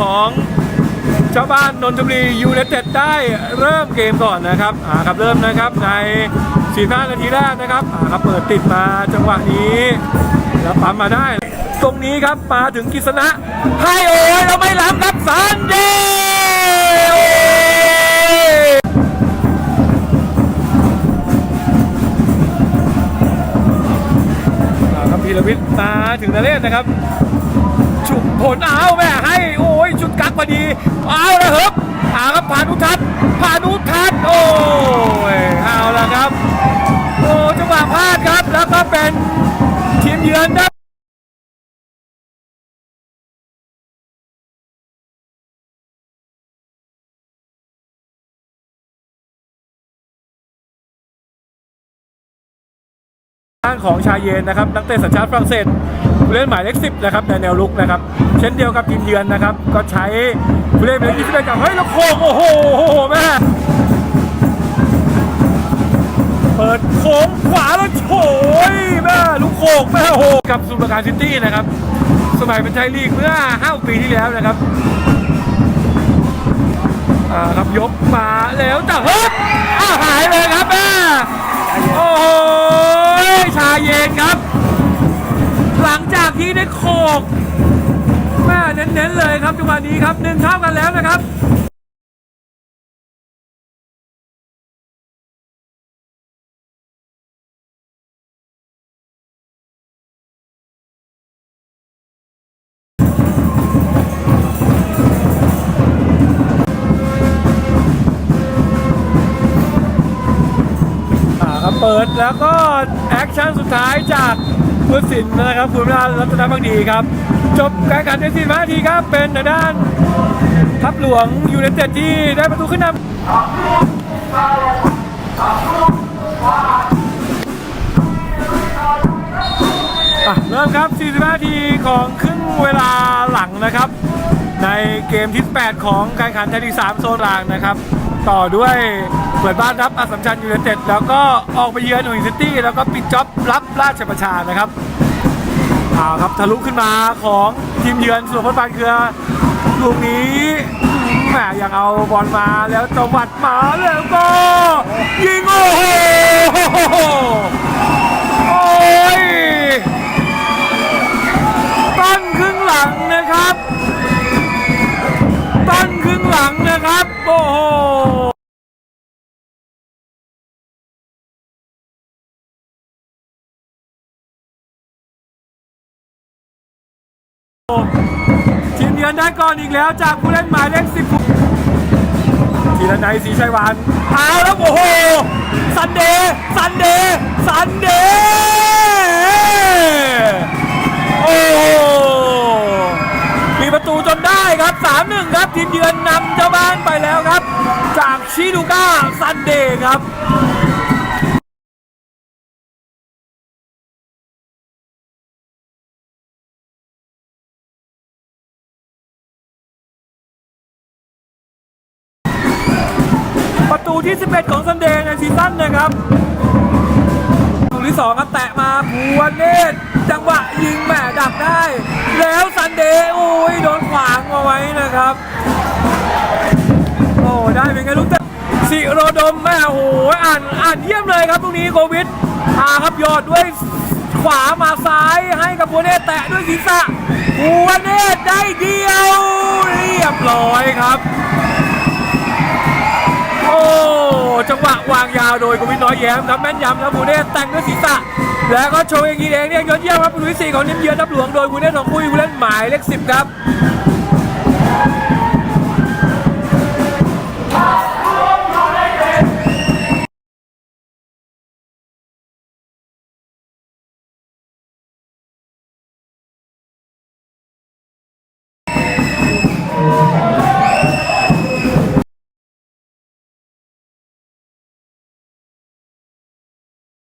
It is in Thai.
ของเจ้าบ้านนนทบุรียูไนเต็ดได้เริ่มเกมก่อนนะครับอ่าครับเริ่มนะครับใน45นาทีแรกนะครับอ่าครับเปิดติดมาจังหวะนี้แล้วปั๊มมาได้ ตรงนี้ครับมาถึงกิษณะให้โอ้ยเราไม่รับครับซันเดย์โอ้ยอ่าครับพีรวิทย์มาถึงนาเรศนะครับ ฉุกผลเอาแม่ให้โอ้ ยชุดกักพอดี เอาล้วครับเอาครับพานุทัศน์พานุทัศน์โอ้ยเอาแล้วครับโอ้จังหวะพลาดครับแล้วก็เป็นทีมเยือนได้างของชาเยนนะครับนักเตะสัญชาติฝรั่งเศส ผู้เล่นหมายเลขสิบนะครับในแนวลุกนะครับ เช่นเดียวกับทีมเยือนนะครับ ก็ใช้ผู้เล่นหมายเลขยี่สิบเอ็ดกับเฮ้ยแล้วโค้งโอ้โหโอ้โหแม่เปิดโค้งขวาแล้วโฉยแม่ลูกโขกแม่โหกับสุรการซิตี้นะครับ สมัยเป็นไทยลีกเมื่อ5ปีที่แล้วนะครับอ่าครับยกมาแล้วแต่เฮ้ยอ้าวหายเลยครับแม่โอ้โห ครับจังหวะนี้ครับหนึ่งเท่ากันแล้วนะครับอ่าเปิดแล้วก็แอคชั่นสุดท้ายจากผู้สินนะครับ คุณรารัตนบังดีครับ จบการแข่งขันในสี่นาทีครับ เป็นทางด้านทัพหลวงยูไนเต็ดที่ได้ประตูขึ้นนำเริ่มครับ 45นาทีของครึ่งเวลาหลังนะครับ ในเกมที่ 8 ของการแข่งขันไทยลีก3โซนกลางนะครับ ต่อด้วยเปิดบ้านรับอัสสัมชัญยูไนเต็ดแล้วก็ออกไปเยือนหน่ยซิตี้แล้วก็ปิดจ็อบรับราชประชานะครับ เอาครับทะลุขึ้นมาของทีมเยือนสุพรรณบานเครือลูกนี้แหมยังเอาบอลมาแล้วจังหวัดมาแล้วก็ ยิงโอ้โห ทีมเยือนได้ก่อนอีกแล้วจากผู้เล่นหมายเลขสิบทีละนายศรีชัยวานเอาแล้วโอ้โห ซันเดย์ซันเดย์ซันเดย์โอ้โหมีประตูจนได้ครับ3-1ครับ ทีมเยือนนำเจ้าบ้านไปแล้วครับ จากชิดูก้าซันเดย์ครับ ที่ 11 ของซันเดย์ในซีซั่นนะครับลูกที่สองครับแตะมาภูวเนตรจังหวะยิงแหม่ดักได้ แล้วซันเดย์โอ้ยโดนขวางเอาไว้นะครับ โอ้ได้เป็นไงลูกเตะสิโรดมแม่โอ้โหอ่านอ่านเยี่ยมเลยครับตรงนี้โควิดอาครับยอดด้วยขวามาซ้ายให้กับภูวเนตแตะด้วยศีรษะภูวเนตได้เดียว เรียบร้อยครับ วะวางยาวโดยกวินน้อยแย้มครับแม่นยำครับบูเน่แต่งด้วยศีรษะแล้วก็โชว์เองยิงเองเนี่ยยอดเยี่ยมครับลุยสี่ของนิมเยือนทับหลวงโดยบูเน่ทองคุยผู้เล่นหมายเลขสิบครับ